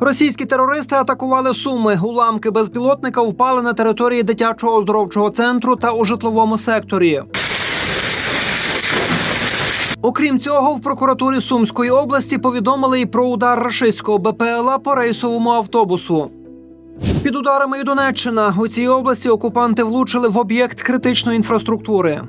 Російські терористи атакували суми. Уламки безпілотника впали на території дитячого оздоровчого центру та у житловому секторі. Окрім цього, в прокуратурі Сумської області повідомили і про удар рашистського БПЛА по рейсовому автобусу. Під ударами і Донеччина у цій області окупанти влучили в об'єкт критичної інфраструктури.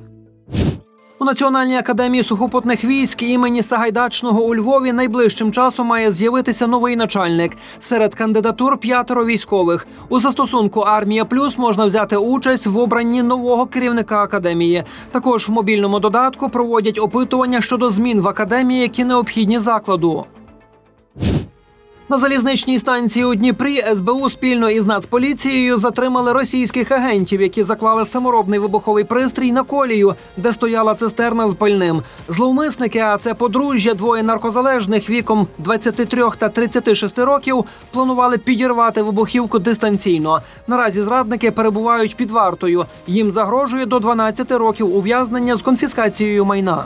У Національній академії сухопутних військ імені Сагайдачного у Львові найближчим часом має з'явитися новий начальник. Серед кандидатур п'ятеро військових. У застосунку Армія Плюс можна взяти участь в обранні нового керівника академії. Також в мобільному додатку проводять опитування щодо змін в академії, які необхідні закладу. На залізничній станції у Дніпрі СБУ спільно із Нацполіцією затримали російських агентів, які заклали саморобний вибуховий пристрій на колію, де стояла цистерна з пальним. Зловмисники, а це подружжя, двоє наркозалежних віком 23 та 36 років, планували підірвати вибухівку дистанційно. Наразі зрадники перебувають під вартою. Їм загрожує до 12 років ув'язнення з конфіскацією майна.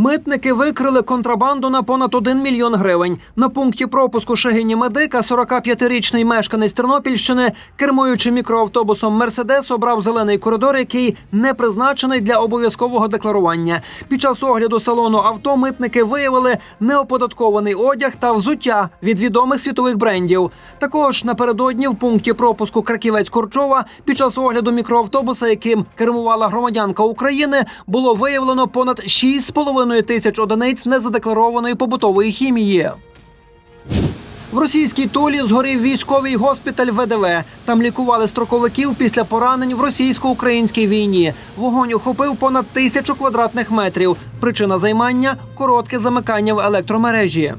Митники викрили контрабанду на понад 1 мільйон гривень. На пункті пропуску Шегині Медика 45-річний мешканець Тернопільщини, кермуючи мікроавтобусом Мерседес, обрав зелений коридор, який не призначений для обов'язкового декларування. Під час огляду салону авто митники виявили неоподаткований одяг та взуття від відомих світових брендів. Також напередодні в пункті пропуску Краківець Корчова під час огляду мікроавтобуса, яким кермувала громадянка України, було виявлено понад 6,5 тисяч одиниць незадекларованої побутової хімії. В російській Тулі згорів військовий госпіталь ВДВ. Там лікували строковиків після поранень в російсько-українській війні. Вогонь охопив понад тисячу квадратних метрів. Причина займання коротке замикання в електромережі.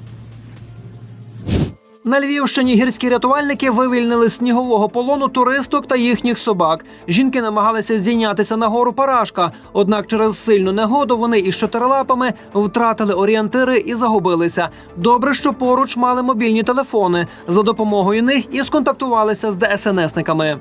На Львівщині гірські рятувальники вивільнили з снігового полону туристок та їхніх собак. Жінки намагалися зійнятися на гору Парашка, однак через сильну негоду вони із чотирилапами втратили орієнтири і загубилися. Добре, що поруч мали мобільні телефони. За допомогою них і сконтактувалися з ДСНСниками.